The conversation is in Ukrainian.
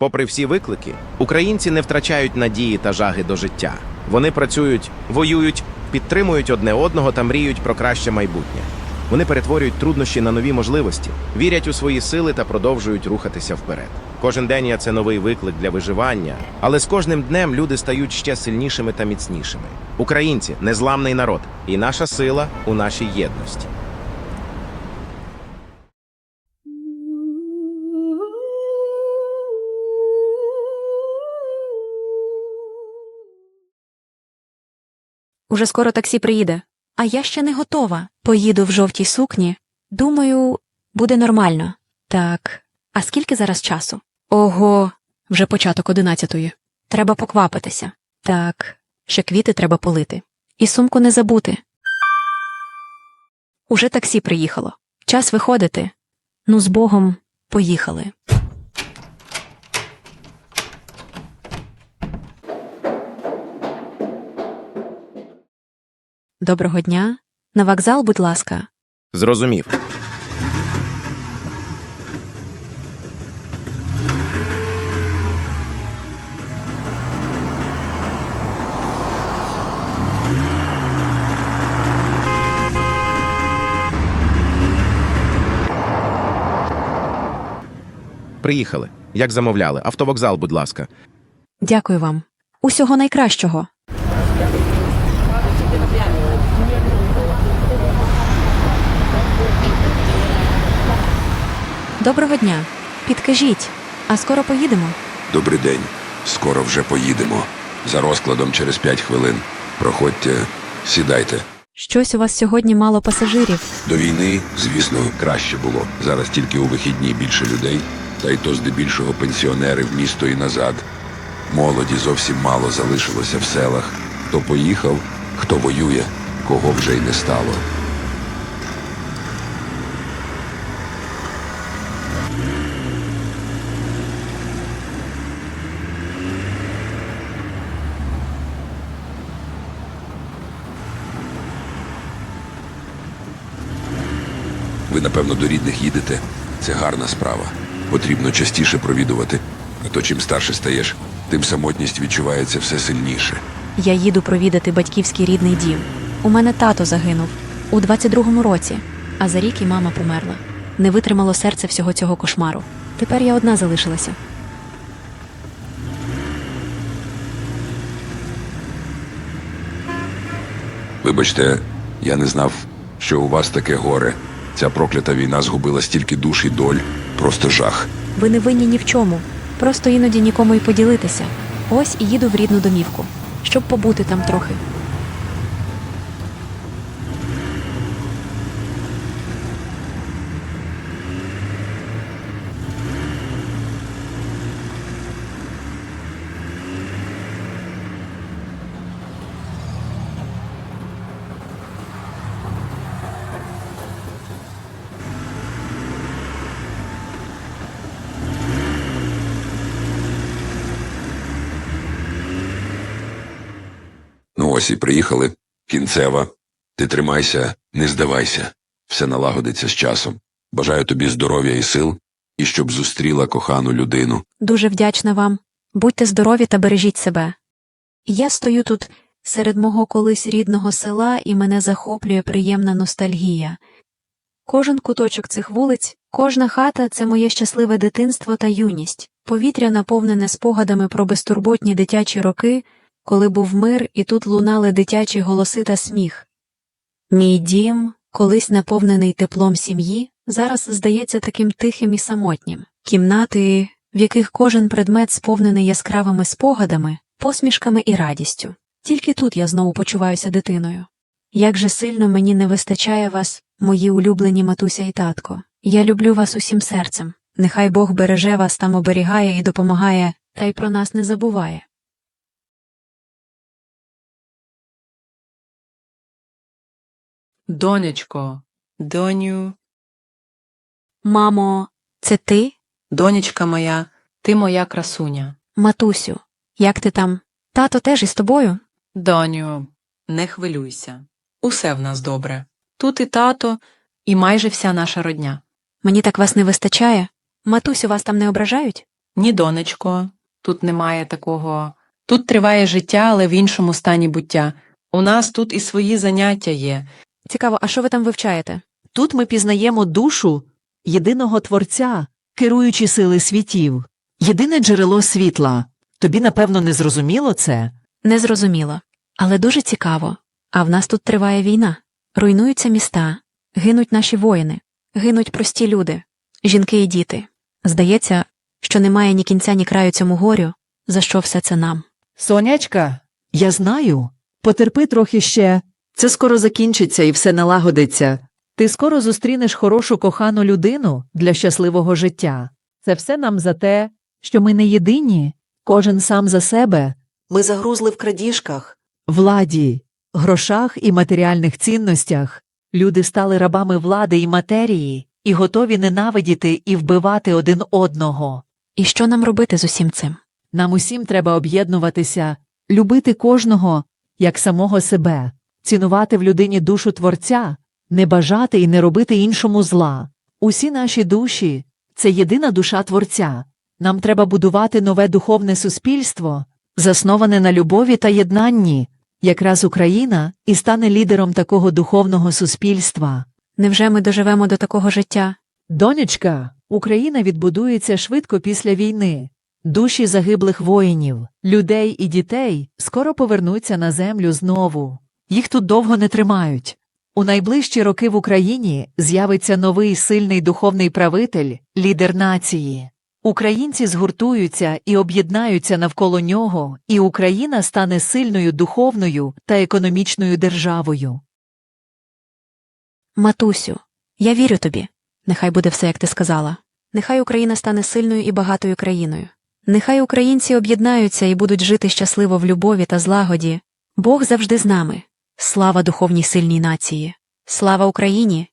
Попри всі виклики, українці не втрачають надії та жаги до життя. Вони працюють, воюють, підтримують одне одного та мріють про краще майбутнє. Вони перетворюють труднощі на нові можливості, вірять у свої сили та продовжують рухатися вперед. Кожен день це новий виклик для виживання, але з кожним днем люди стають ще сильнішими та міцнішими. Українці незламний народ, і наша сила у нашій єдності. Уже скоро таксі приїде. А я ще не готова. Поїду в жовтій сукні. Думаю, буде нормально. Так. А скільки зараз часу? Ого, вже початок одинадцятої. Треба поквапитися. Так, ще квіти треба полити. І сумку не забути. Уже таксі приїхало. Час виходити. Ну, з Богом, поїхали. Доброго дня. На вокзал, будь ласка. Зрозумів. Приїхали. Як замовляли? Автовокзал, будь ласка. Дякую вам. Усього найкращого. Доброго дня. Підкажіть, а скоро поїдемо? Добрий день. Скоро вже поїдемо. За розкладом через п'ять хвилин. Проходьте, сідайте. Щось у вас сьогодні мало пасажирів. До війни, звісно, краще було. Зараз тільки у вихідні більше людей, та й то здебільшого пенсіонери в місто і назад. Молоді зовсім мало залишилося в селах. Хто поїхав, хто воює, кого вже й не стало. Ви, напевно, до рідних їдете. Це гарна справа. Потрібно частіше провідувати. А то чим старше стаєш, тим самотність відчувається все сильніше. Я їду провідати батьківський рідний дім. У мене тато загинув у 22-му році, а за рік і мама померла. Не витримало серце всього цього кошмару. Тепер я одна залишилася. Вибачте, я не знав, що у вас таке горе. Ця проклята війна згубила стільки душ і доль. Просто жах. Ви не винні ні в чому. Просто іноді нікому й поділитися. Ось і їду в рідну домівку, щоб побути там трохи. Ось і приїхали. Кінцева. Ти тримайся, не здавайся. Все налагодиться з часом. Бажаю тобі здоров'я і сил, і щоб зустріла кохану людину. Дуже вдячна вам. Будьте здорові та бережіть себе. Я стою тут серед мого колись рідного села, і мене захоплює приємна ностальгія. Кожен куточок цих вулиць, кожна хата це моє щасливе дитинство та юність, повітря наповнене спогадами про безтурботні дитячі роки, коли був мир і тут лунали дитячі голоси та сміх. Мій дім, колись наповнений теплом сім'ї, зараз здається таким тихим і самотнім. Кімнати, в яких кожен предмет сповнений яскравими спогадами, посмішками і радістю. Тільки тут я знову почуваюся дитиною. Як же сильно мені не вистачає вас, мої улюблені матуся і татко. Я люблю вас усім серцем. Нехай Бог береже вас там оберігає і допомагає, та й про нас не забуває. Донечко, доню, Мамо, це ти? донечка моя, ти моя красуня. Матусю, як ти там? Тато теж із тобою? Доню, не хвилюйся. Усе в нас добре. Тут і тато, і майже вся наша родня. Мені так вас не вистачає. Матусю вас там не ображають? Ні, донечко, тут немає такого. Тут триває життя, але в іншому стані буття. У нас тут і свої заняття є. Цікаво, а що ви там вивчаєте? Тут ми пізнаємо душу єдиного Творця, керуючі сили світів, єдине джерело світла. Тобі, напевно, не зрозуміло це? Незрозуміло. Але дуже цікаво. А в нас тут триває війна. Руйнуються міста, гинуть наші воїни, гинуть прості люди, жінки і діти. Здається, що немає ні кінця, ні краю цьому горю, за що все це нам. Сонячка, я знаю. Потерпи трохи ще. Це скоро закінчиться і все налагодиться. Ти скоро зустрінеш хорошу кохану людину для щасливого життя. Це все нам за те, що ми не єдині, кожен сам за себе. Ми загрузли в крадіжках, владі, грошах і матеріальних цінностях. Люди стали рабами влади і матерії і готові ненавидіти і вбивати один одного. І що нам робити з усім цим? Нам усім треба об'єднуватися, любити кожного як самого себе, цінувати в людині душу Творця, не бажати і не робити іншому зла. Усі наші душі це єдина душа Творця. Нам треба будувати нове духовне суспільство, засноване на любові та єднанні. Якраз Україна і стане лідером такого духовного суспільства. Невже ми доживемо до такого життя? Донечка, Україна відбудується швидко після війни. Душі загиблих воїнів, людей і дітей скоро повернуться на землю знову. Їх тут довго не тримають. У найближчі роки в Україні з'явиться новий сильний духовний правитель, лідер нації. Українці згуртуються і об'єднаються навколо нього, і Україна стане сильною духовною та економічною державою. Матусю, я вірю тобі. Нехай буде все, як ти сказала. Нехай Україна стане сильною і багатою країною. Нехай українці об'єднаються і будуть жити щасливо в любові та злагоді. Бог завжди з нами. Слава духовній сильній нації. Слава Україні